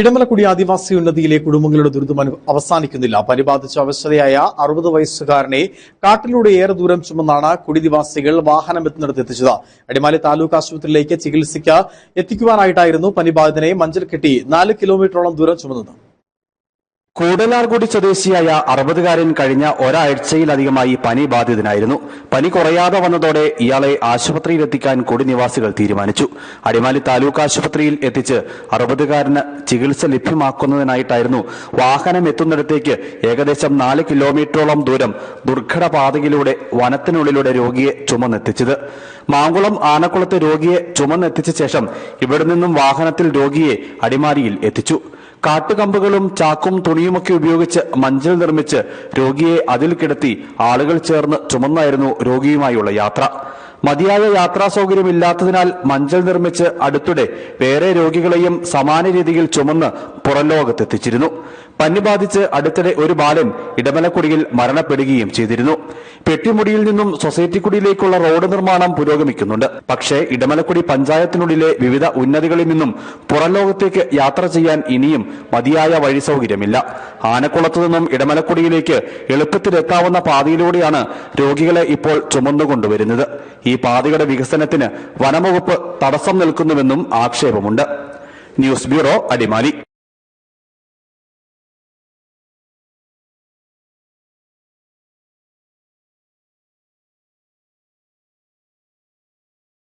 ഇടമലക്കുടി ആദിവാസി ഉന്നതിയിലെ കുടുംബങ്ങളുടെ ദുരിതം അവസാനിക്കുന്നില്ല. പനി ബാധിച്ച അവശതയായ അറുപത് വയസ്സുകാരനെ കാട്ടിലൂടെ ഏറെ ദൂരം ചുമന്നാണ് കുടിനിവാസികൾ വാഹനം എത്തുന്നിടത്ത് എത്തിച്ചത്. അടിമാലി താലൂക്ക് ആശുപത്രിയിലേക്ക് ചികിത്സയ്ക്ക് എത്തിക്കുവാനായിട്ടായിരുന്നു പനിബാധിതനെ മഞ്ചൽ കെട്ടി നാല് കിലോമീറ്ററോളം ദൂരം ചുമന്നത്. കൂടലാർകുടി സ്വദേശിയായ അറുപതുകാരൻ കഴിഞ്ഞ ഒരാഴ്ചയിലധികമായി പനി ബാധിതനായിരുന്നു. പനി കുറയാതെ വന്നതോടെ ഇയാളെ ആശുപത്രിയിലെത്തിക്കാൻ കുടിനിവാസികൾ തീരുമാനിച്ചു. അടിമാലി താലൂക്ക് ആശുപത്രിയിൽ എത്തിച്ച് അറുപതുകാരന് ചികിത്സ ലഭ്യമാക്കുന്നതിനായിട്ടായിരുന്നു വാഹനം എത്തുന്നിടത്തേക്ക് ഏകദേശം നാല് കിലോമീറ്ററോളം ദൂരം ദുർഘടപാതയിലൂടെ വനത്തിനുള്ളിലൂടെ രോഗിയെ ചുമന്നെത്തിച്ചത്. മാങ്കുളം ആനക്കുളത്ത് രോഗിയെ ചുമന്നെത്തിച്ച ശേഷം ഇവിടെ നിന്നും വാഹനത്തിൽ രോഗിയെ അടിമാലിയിൽ എത്തിച്ചു. കാട്ടുകമ്പുകളും ചാക്കും തുണിയുമൊക്കെ ഉപയോഗിച്ച് മഞ്ചൽ നിർമ്മിച്ച് രോഗിയെ അതിൽ കിടത്തി ആളുകൾ ചേർന്ന് ചുമന്നായിരുന്നു രോഗിയുമായുള്ള യാത്ര. മതിയായ യാത്രാ സൗകര്യമില്ലാത്തതിനാൽ മഞ്ചൽ നിർമ്മിച്ച് അടുത്തിടെ വേറെ രോഗികളെയും സമാന രീതിയിൽ ചുമന്ന് പുറംലോകത്തെത്തിച്ചിരുന്നു പനി ബാധിച്ച് അടുത്തിടെ ഒരു ബാലൻ ഇടമലക്കുടിയിൽ മരണപ്പെടുകയും ചെയ്തിരുന്നു. പെട്ടിമുടിയിൽ നിന്നും സൊസൈറ്റിക്കുടിയിലേക്കുള്ള റോഡ് നിർമ്മാണം പുരോഗമിക്കുന്നുണ്ട്. പക്ഷേ ഇടമലക്കുടി പഞ്ചായത്തിനുള്ളിലെ വിവിധ ഉന്നതികളിൽ നിന്നും പുറം ലോകത്തേക്ക് യാത്ര ചെയ്യാൻ ഇനിയും മതിയായ വഴി സൗകര്യമില്ല. ആനക്കുളത്തു നിന്നും ഇടമലക്കുടിയിലേക്ക് എളുപ്പത്തിലെത്താവുന്ന പാതയിലൂടെയാണ് രോഗികളെ ഇപ്പോൾ ചുമന്നുകൊണ്ടുവരുന്നത്. ഈ പാതയുടെ വികസനത്തിന് വനംവകുപ്പ് തടസ്സം നിൽക്കുന്നുവെന്നും ആക്ഷേപമുണ്ട്. News bureau Adimali.